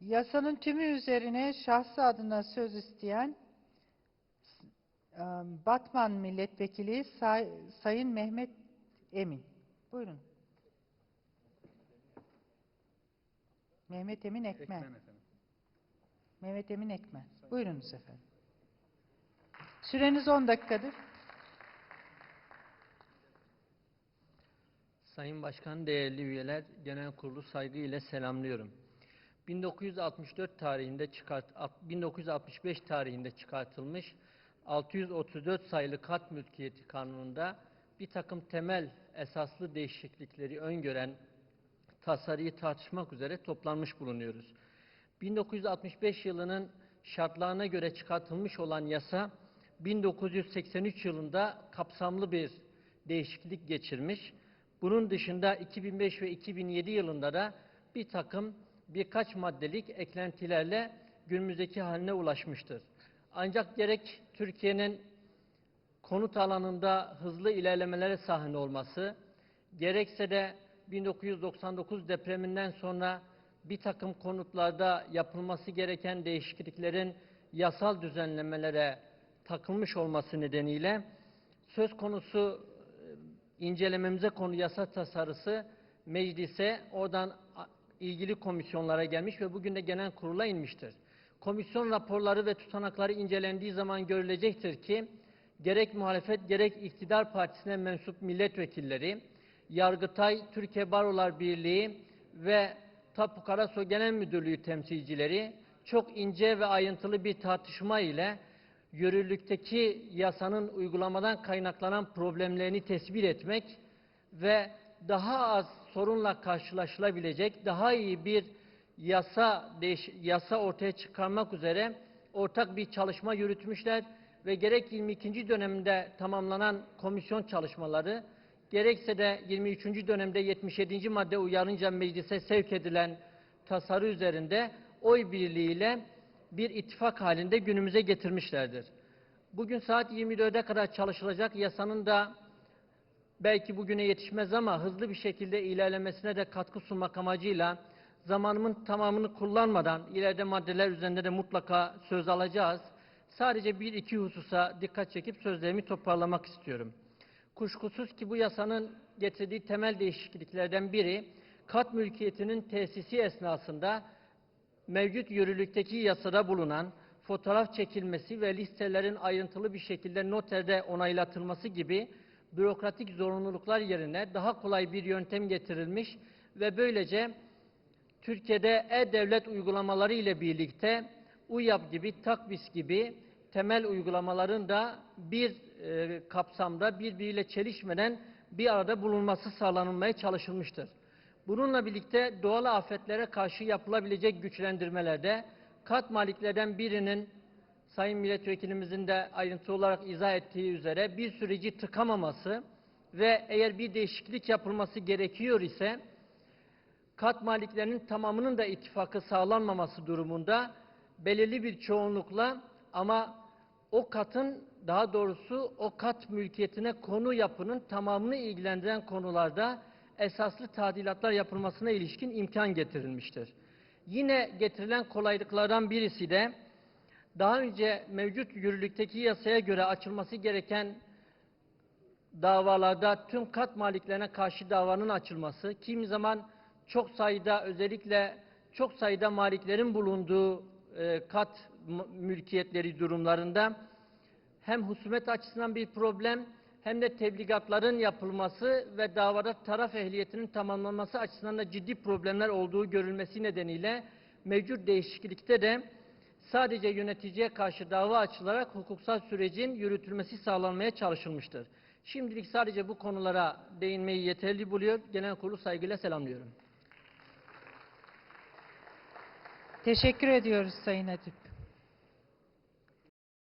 Yasanın tümü üzerine şahsı adına söz isteyen e, Batman Milletvekili Say- Sayın Mehmet Emin. Buyurun. Mehmet Emin Ekmen. Ekmen efendim. Mehmet Emin Ekmen. Buyurunuz efendim. Süreniz 10 dakikadır. Sayın Başkan, değerli üyeler, genel kurulu saygıyla selamlıyorum. 1964 tarihinde çıkart, 1965 tarihinde çıkartılmış 634 sayılı kat mülkiyeti kanununda bir takım temel esaslı değişiklikleri öngören tasarıyı tartışmak üzere toplanmış bulunuyoruz. 1965 yılının şartlarına göre çıkartılmış olan yasa 1983 yılında kapsamlı bir değişiklik geçirmiş. Bunun dışında 2005 ve 2007 yılında da bir takım birkaç maddelik eklentilerle günümüzdeki haline ulaşmıştır. Ancak gerek Türkiye'nin konut alanında hızlı ilerlemelere sahne olması, gerekse de 1999 depreminden sonra bir takım konutlarda yapılması gereken değişikliklerin yasal düzenlemelere takılmış olması nedeniyle söz konusu e, incelememize konu yasa tasarısı meclise oradan ilgili komisyonlara gelmiş ve bugün de genel kurula inmiştir. Komisyon raporları ve tutanakları incelendiği zaman görülecektir ki gerek muhalefet gerek iktidar partisine mensup milletvekilleri, Yargıtay, Türkiye Barolar Birliği ve Tapu Karasu Genel Müdürlüğü temsilcileri çok ince ve ayrıntılı bir tartışma ile yürürlükteki yasanın uygulamadan kaynaklanan problemlerini tespit etmek ve daha az sorunla karşılaşılabilecek daha iyi bir yasa değiş- yasa ortaya çıkarmak üzere ortak bir çalışma yürütmüşler ve gerek 22. dönemde tamamlanan komisyon çalışmaları gerekse de 23. dönemde 77. madde uyarınca meclise sevk edilen tasarı üzerinde oy birliğiyle bir ittifak halinde günümüze getirmişlerdir. Bugün saat 24'e kadar çalışılacak yasanın da belki bugüne yetişmez ama hızlı bir şekilde ilerlemesine de katkı sunmak amacıyla zamanımın tamamını kullanmadan ileride maddeler üzerinde de mutlaka söz alacağız. Sadece bir iki hususa dikkat çekip sözlerimi toparlamak istiyorum. Kuşkusuz ki bu yasanın getirdiği temel değişikliklerden biri kat mülkiyetinin tesisi esnasında mevcut yürürlükteki yasada bulunan fotoğraf çekilmesi ve listelerin ayrıntılı bir şekilde noterde onaylatılması gibi bürokratik zorunluluklar yerine daha kolay bir yöntem getirilmiş ve böylece Türkiye'de e-devlet uygulamaları ile birlikte UYAP gibi, TAKBİS gibi temel uygulamaların da bir e, kapsamda birbiriyle çelişmeden bir arada bulunması sağlanılmaya çalışılmıştır. Bununla birlikte doğal afetlere karşı yapılabilecek güçlendirmelerde kat maliklerden birinin Sayın Milletvekilimizin de ayrıntı olarak izah ettiği üzere bir süreci tıkamaması ve eğer bir değişiklik yapılması gerekiyor ise kat maliklerinin tamamının da ittifakı sağlanmaması durumunda belirli bir çoğunlukla ama o katın daha doğrusu o kat mülkiyetine konu yapının tamamını ilgilendiren konularda esaslı tadilatlar yapılmasına ilişkin imkan getirilmiştir. Yine getirilen kolaylıklardan birisi de daha önce mevcut yürürlükteki yasaya göre açılması gereken davalarda tüm kat maliklerine karşı davanın açılması, kimi zaman çok sayıda özellikle çok sayıda maliklerin bulunduğu e, kat mülkiyetleri durumlarında hem husumet açısından bir problem hem de tebligatların yapılması ve davada taraf ehliyetinin tamamlanması açısından da ciddi problemler olduğu görülmesi nedeniyle mevcut değişiklikte de sadece yöneticiye karşı dava açılarak hukuksal sürecin yürütülmesi sağlanmaya çalışılmıştır. Şimdilik sadece bu konulara değinmeyi yeterli buluyor. Genel kurulu saygıyla selamlıyorum. Teşekkür ediyoruz Sayın Hatip.